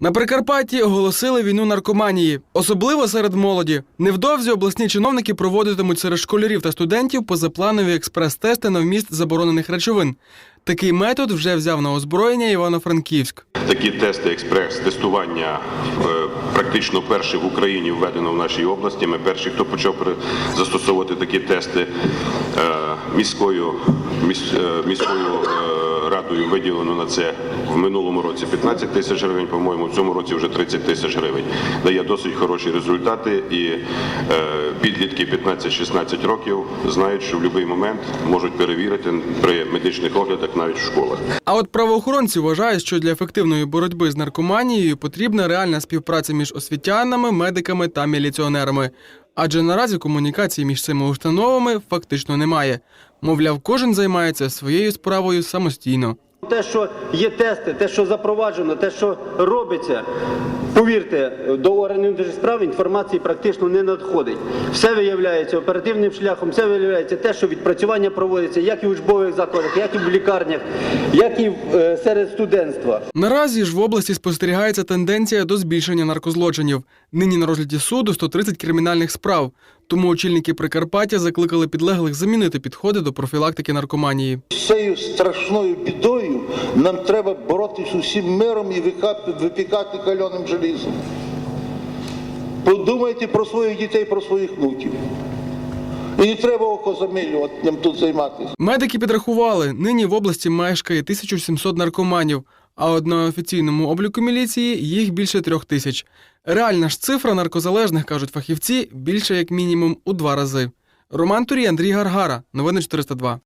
На Прикарпатті оголосили війну наркоманії, особливо серед молоді. Невдовзі обласні чиновники проводитимуть серед школярів та студентів позапланові експрес-тести на вміст заборонених речовин. Такий метод вже взяв на озброєння Івано-Франківськ. Такі тести експрес-тестування е, практично перші в Україні введено в нашій області. Ми перші, хто почав застосовувати такі тести Е, міською, е, міською радою виділено на це в минулому році 15 тисяч гривень, по-моєму, в цьому році вже 30 тисяч гривень. Дає досить хороші результати, і підлітки 15-16 років знають, що в будь-який момент можуть перевірити при медичних оглядах навіть в школах. А от правоохоронці вважають, що для ефективної боротьби з наркоманією потрібна реальна співпраця між освітянами, медиками та міліціонерами. Адже наразі комунікації між цими установами фактично немає. Мовляв, кожен займається своєю справою самостійно. Те, що є тести, те, що запроваджено, те, що робиться, повірте, до органів внутрішніх справ інформації практично не надходить. Все виявляється оперативним шляхом, все виявляється те, що відпрацювання проводиться як і в учбових закладах, як і в лікарнях, як і е, серед студентства. Наразі ж в області спостерігається тенденція до збільшення наркозлочинів. Нині на розгляді суду 130 кримінальних справ. Тому очільники Прикарпаття закликали підлеглих замінити підходи до профілактики наркоманії. З цією страшною бідою нам треба боротися усім миром і випікати кальоним желізом. Подумайте про своїх дітей, про своїх внуків. І не треба окозамилюванням тут займатися. Медики підрахували, нині в області мешкає 1700 наркоманів, а от на офіційному обліку міліції їх більше трьох тисяч. Реальна ж цифра наркозалежних, кажуть фахівці, більше як мінімум у два рази. Роман Турій, Андрій Гаргара. Новини 402.